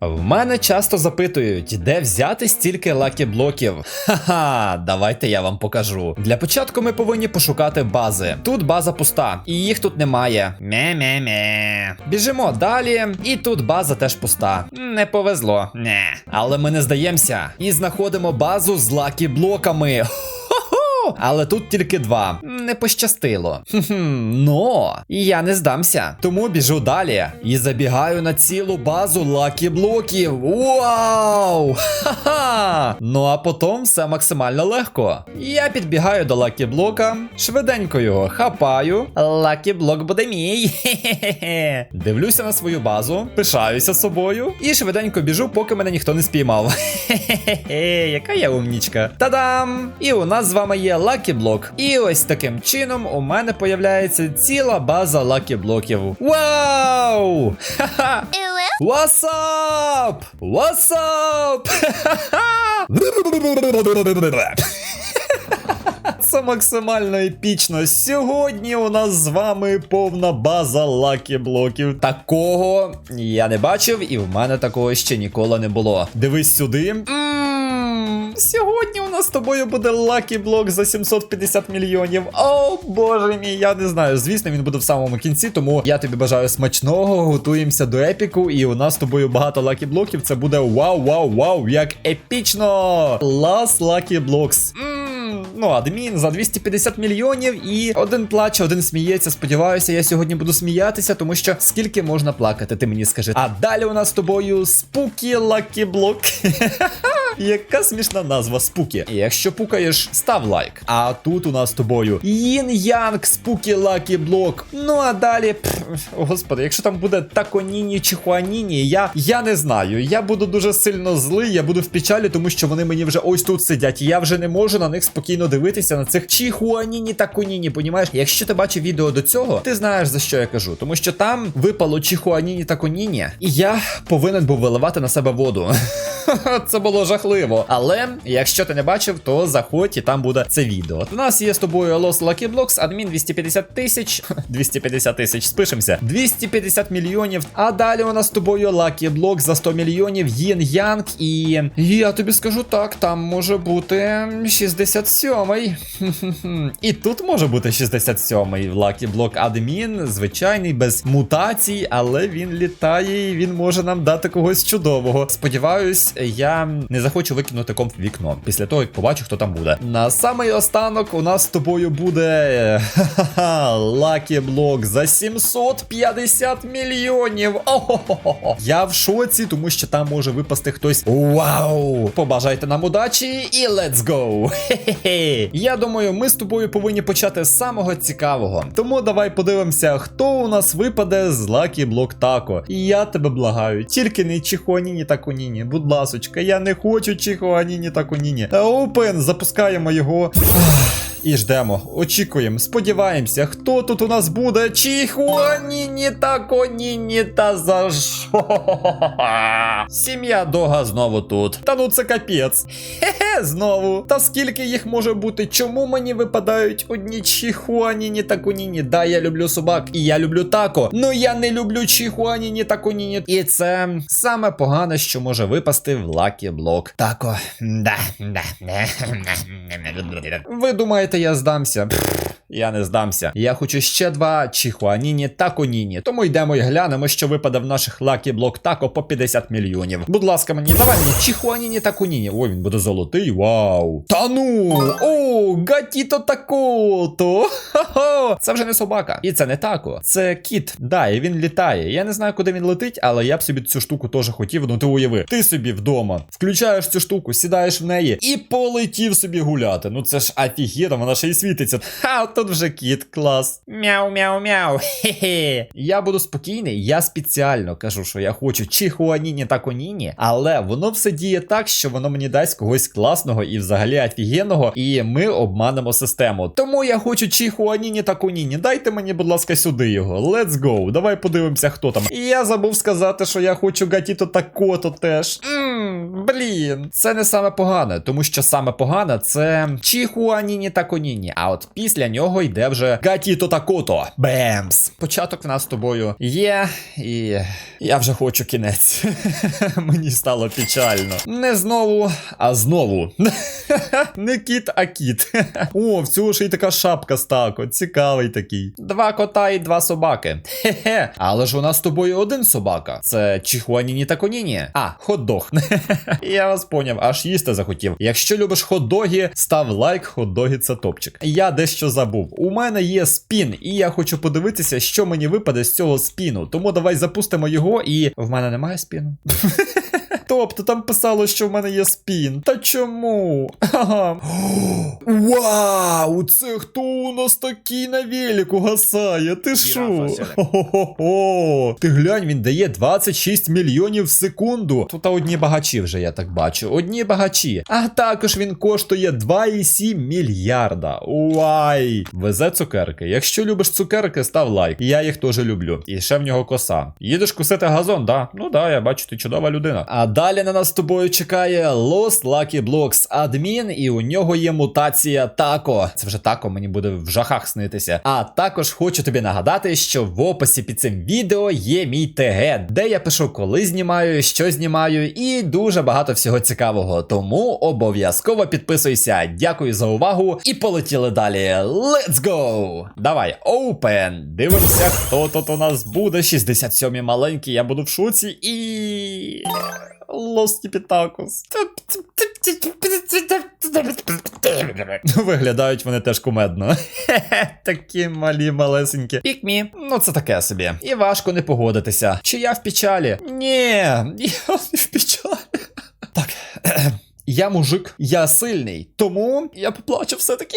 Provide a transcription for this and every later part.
В мене часто запитують, де взяти стільки лакі-блоків. Ха-ха, давайте я вам покажу. Для початку ми повинні пошукати бази. Тут база пуста, і їх тут немає. Ме-ме-ме. Біжимо далі, і тут база теж пуста. Не повезло. Не. Але ми не здаємося. І знаходимо базу з лакі-блоками. Але тут тільки два. Не пощастило. Хм, но я не здамся. Тому біжу далі і забігаю на цілу базу лакі блоків. Вау! Ха-ха! Ну а потім все максимально легко. Я підбігаю до лакі блока, швиденько його хапаю. Лакі блок буде мій. Хе-хе-хе. Дивлюся на свою базу, пишаюся собою і швиденько біжу, поки мене ніхто не спіймав. Хе-хе-хе, яка я умнічка. Та-дам! І у нас з вами є лакі блок. І ось таким чином у мене появляється ціла база лакі блоків. Вау! Ха-ха! What's up? What's up? Це максимально епічно. Сьогодні у нас з вами повна база лакі блоків. Такого я не бачив, і в мене такого ще ніколи не було. Дивись сюди. Ммм, Сьогодні у нас з тобою буде лакі блок за 750 мільйонів. О, боже мій, я не знаю. Звісно, він буде в самому кінці, тому я тобі бажаю смачного. Готуємося до епіку, і у нас з тобою багато лакі блоків. Це буде вау, вау, вау, як епічно! Last Lucky Blocks. Ммм, ну, адмін за 250 мільйонів і один плаче, один сміється. Сподіваюся, я сьогодні буду сміятися, тому що скільки можна плакати, ти мені скажи. А далі у нас з тобою Спукі Лакі Блок. Яка смішна назва Спукі. І якщо пукаєш, став лайк. А тут у нас з тобою Їн Янг Спукі Лакі Блок. Ну а далі, пф, господи, якщо там буде Таконіні чи Хуаніні, я, я не знаю. Я буду дуже сильно злий, я буду в печалі, тому що вони мені вже ось тут сидять. І я вже не можу на них спокійно дивитися на цих Чихуаніні та Коніні. Понімаєш? Якщо ти бачив відео до цього, ти знаєш за що я кажу. Тому що там випало Чихуаніні та Коніні, і я повинен був виливати на себе воду. Це було жахливо. Але якщо ти не бачив, то заходь і там буде це відео. У нас є з тобою Los Lucky Blocks, адмін 250 тисяч. 250 тисяч, спишемося. 250 мільйонів. А далі у нас з тобою Lucky Block за 100 мільйонів, Їн Янг і. Я тобі скажу так, там може бути 67-й. І тут може бути 67-й Lucky Block адмін, звичайний, без мутацій, але він літає і він може нам дати когось чудового. Сподіваюсь, я не захочу викинути комп в вікно після того, як побачу, хто там буде. На самий останок у нас з тобою буде Lucky за 750 мільйонів. О-хо-хо-хо. Я в шоці, тому що там може випасти хтось. Вау! Побажайте нам удачі і let's go! Хе-хе-хе. Я думаю, ми з тобою повинні почати з самого цікавого. Тому давай подивимося, хто у нас випаде з Block Taco. І я тебе благаю, тільки не Чихуаніні та Коніні. Будь ласочка, я не хочу Чихуаніні та Коніні. опен, запускаємо його. І ждемо, очікуємо, сподіваємося, хто тут у нас буде? Чихуаніні та коніні та за що? Сім'я Дога знову тут. Та ну це капець. Хе-хе, знову. Та скільки їх може бути? Чому мені випадають одні чихуаніні та коніні? Да, я люблю собак і я люблю тако. Ну я не люблю чихуаніні та коніні. І це саме погане, що може випасти в лакі блок. Тако. Да, да, да. Ви думаєте, я здамся? Я не здамся. Я хочу ще два чихуаніні та коніні. Тому йдемо і глянемо, що випаде в наших лакі блок тако по 50 мільйонів. Будь ласка, мені давай мені чихуаніні та коніні. Ой, він буде золотий. Вау. Та ну! О, гатіто такото. Ха-ха. Це вже не собака. І це не тако. Це кіт. Да, і він літає. Я не знаю, куди він летить, але я б собі цю штуку теж хотів. Ну ти уяви. Ти собі вдома включаєш цю штуку, сідаєш в неї і полетів собі гуляти. Ну це ж офігенно, вона ще й світиться. Ха, тут вже кіт, клас. Мяу, мяу, мяу. Хе-хе. Я буду спокійний, я спеціально кажу, що я хочу чихуаніні та коніні, але воно все діє так, що воно мені дасть когось класного і взагалі офігенного, і ми обманемо систему. Тому я хочу чихуаніні та коніні. Дайте мені, будь ласка, сюди його. Let's go. Давай подивимося, хто там. І я забув сказати, що я хочу гатіто та кото теж. Ммм, блін. Це не саме погане, тому що саме погане це чихуаніні та коніні. А от після нього. Нього йде вже Гатіто Такото. Бемс! Початок в нас з тобою є, і я вже хочу кінець. Мені стало печально. Не знову, а знову. Не кіт, а кіт. О, в цього ще й така шапка з тако. Цікавий такий. Два кота і два собаки. Хе-хе. Але ж у нас з тобою один собака. Це Чихуаніні та Коніні. А, хот-дог. Я вас поняв, аж їсти захотів. Якщо любиш хот-доги, став лайк, хот-доги це топчик. Я дещо забув. У мене є спін, і я хочу подивитися, що мені випаде з цього спіну. Тому давай запустимо його, і в мене немає спіну. Тобто там писало, що в мене є спін. Та чому? Ага. Вау! Це хто у нас такий на велику гасає? Ти сяде. Хо-хо-хо! Ти глянь, він дає 26 мільйонів в секунду. Тут одні багачі вже, я так бачу. Одні багачі. А також він коштує 2,7 мільярда. Уай! Везе цукерки. Якщо любиш цукерки, став лайк. Я їх теж люблю. І ще в нього коса. Їдеш кусити газон, да? Ну да, я бачу, ти чудова людина. А далі на нас з тобою чекає Lost Lucky Blocks адмін, і у нього є мутація тако. Це вже тако мені буде в жахах снитися. А також хочу тобі нагадати, що в описі під цим відео є мій ТГ, де я пишу, коли знімаю, що знімаю, і дуже багато всього цікавого. Тому обов'язково підписуйся. Дякую за увагу і полетіли далі. Let's go! Давай, open. Дивимося, хто тут у нас буде. 67 маленький, я буду в шуці і. Лості Пітакус. Виглядають вони теж кумедно. Такі малі малесенькі. Пікмі. Ну це таке собі. І важко не погодитися. Чи я в печалі? Ні, я не в печалі. Так. Я мужик, я сильний, тому я поплачу все-таки.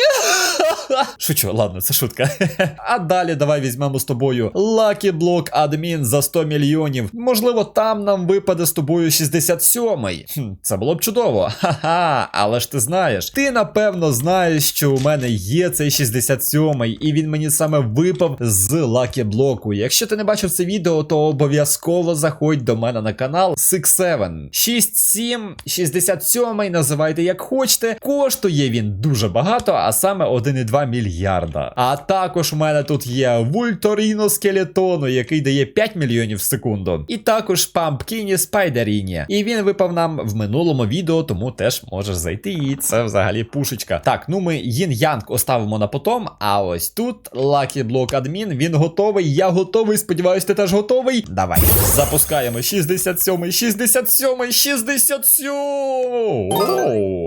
Шучу, ладно, це шутка. А далі давай візьмемо з тобою Lucky Block адмін за 100 мільйонів. Можливо, там нам випаде з тобою 67-й. Хм, Це було б чудово. Ха-ха, але ж ти знаєш. Ти напевно знаєш, що у мене є цей 67-й, і він мені саме випав з Lucky блоку. Якщо ти не бачив це відео, то обов'язково заходь до мене на канал 67. 67, 67, називайте як хочете. Коштує він дуже багато, а саме 1,2 мільярда. А також у мене тут є Вульторіно скелетону, який дає 5 мільйонів в секунду. І також Пампкіні Спайдеріні. І він випав нам в минулому відео, тому теж можеш зайти. І це взагалі пушечка. Так, ну ми Їн Янг оставимо на потом. А ось тут Lucky Block адмін. Він готовий. Я готовий. Сподіваюсь, ти теж готовий. Давай. Запускаємо 67, 67, 67.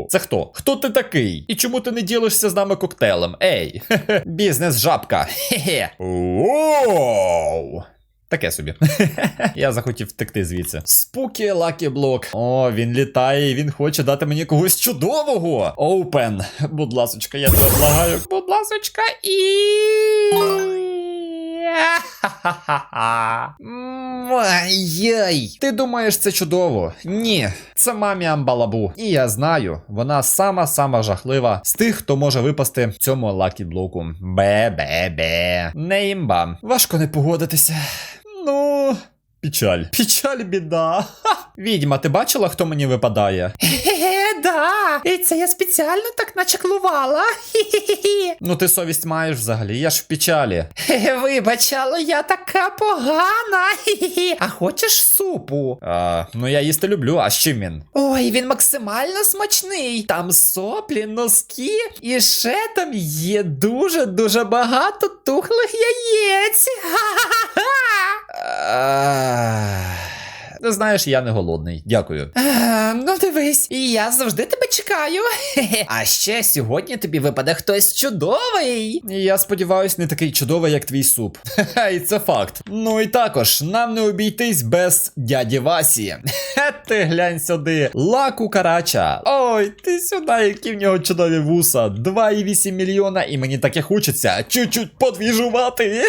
Це хто? Хто ти такий? І чому ти не ділишся з нами коктейлем? Ей, бізнес-жабка. Хе-хе. Оу. Таке собі. Я захотів втекти звідси. Спукі Лакі Блок. О, він літає і він хоче дати мені когось чудового. Оупен. Будь ласочка, я тебе благаю. Будь ласочка і. Ай-яй! Ти думаєш, це чудово? Ні, це мамі Амбалабу. І я знаю, вона сама-сама жахлива з тих, хто може випасти цьому лакі блоку. Бе-бе-бе. Не імба. Важко не погодитися. Печаль. Печаль, біда. Ха! Відьма, ти бачила, хто мені випадає? Хе-хе, да. І це я спеціально так начеклувала. Хі-хі-хі. Ну ти совість маєш взагалі, я ж в печалі. Хе-хе, Вибач, але я така погана. Хі-хі-хі. А хочеш супу? А, ну я їсти люблю, а з чим він? Ой, він максимально смачний. Там соплі, носки, і ще там є дуже-дуже багато тухлих яєць. Ха-ха-ха. А, Ти знаєш, я не голодний. Дякую. Е, Ну дивись, я завжди тебе чекаю. А ще сьогодні тобі випаде хтось чудовий. Я сподіваюсь, не такий чудовий, як твій суп. І це факт. Ну і також нам не обійтись без дяді Васі. Ти глянь сюди. Лаку Карача. Ой, ти сюди, які в нього чудові вуса. 2,8 мільйона, і мені таке хочеться чуть-чуть подвіжувати.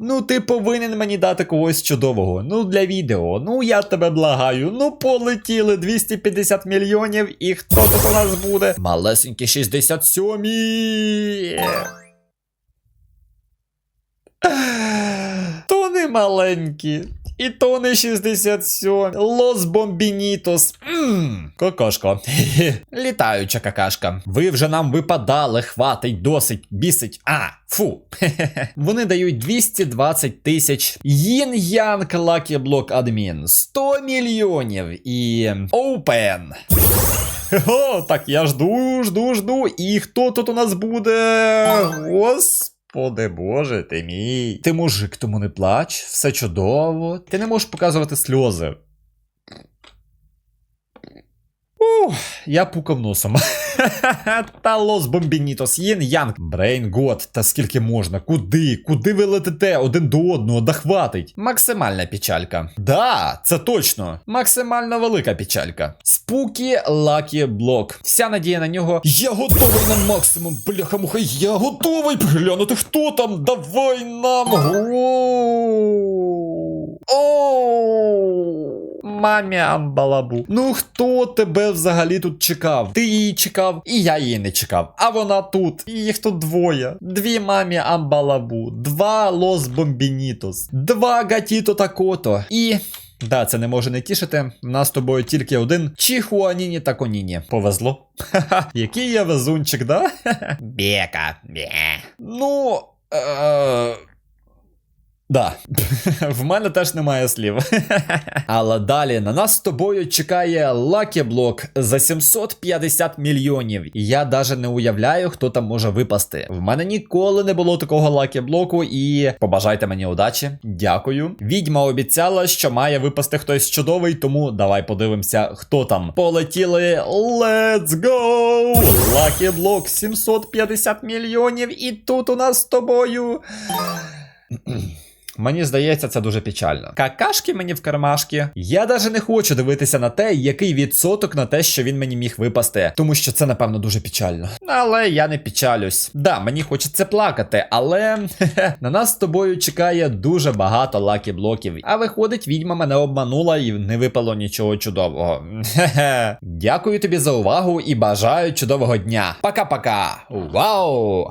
Ну, ти повинен мені дати когось чудового. Ну, для відео. Ну, я тебе благаю. Ну, полетіли 250 мільйонів. І хто тут у нас буде? Малесенькі 67. То не маленькі. І то не 67. Лос Бомбінітос. Ммм, какашка. Літаюча какашка. Ви вже нам випадали, хватить, досить, бісить. А, фу. Вони дають 220 тисяч. Їн Янг Лакі Блок Адмін. 100 мільйонів. І. Open. О, так я жду, жду, жду. І хто тут у нас буде? Господи боже ти мій. Ти мужик, тому не плач, все чудово. Ти не можеш показувати сльози. Ух, я пукав носом. Та лос бомбінітос, єн янг. Брейн год, та скільки можна? Куди? Куди ви летите один до одного? Да хватить. Максимальна печалька. Да, це точно. Максимально велика печалька. Спукі Лакі Блок. Вся надія на нього. Я готовий на максимум. Бляха муха, я готовий глянути, хто там. Давай нам. Оу. Мамі Амбалабу. Ну хто тебе взагалі тут чекав? Ти її чекав, і я її не чекав. А вона тут. І їх тут двоє. Дві мамі Амбалабу, два Лос Бомбінітос, два Гатіто Такото. І. Да, це не може не тішити. У нас з тобою тільки один Чихуаніні та Коніні. Повезло. Ха-ха. Який я везунчик, да? Бека. Бе. Ну. Е... Да, в мене теж немає слів. Але далі на нас з тобою чекає Block за 750 мільйонів. І я навіть не уявляю, хто там може випасти. В мене ніколи не було такого Lucky блоку, і побажайте мені удачі. Дякую. Відьма обіцяла, що має випасти хтось чудовий, тому давай подивимося, хто там. Полетіли. Let's go! Block 750 мільйонів, і тут у нас з тобою. Мені здається, це дуже печально. Какашки мені в кармашки. Я навіть не хочу дивитися на те, який відсоток на те, що він мені міг випасти, тому що це, напевно, дуже печально. Але я не печалюсь. Да, мені хочеться плакати, але на нас з тобою чекає дуже багато лакі блоків. А виходить, відьма мене обманула і не випало нічого чудового. Дякую тобі за увагу і бажаю чудового дня. Пока-пока. Вау!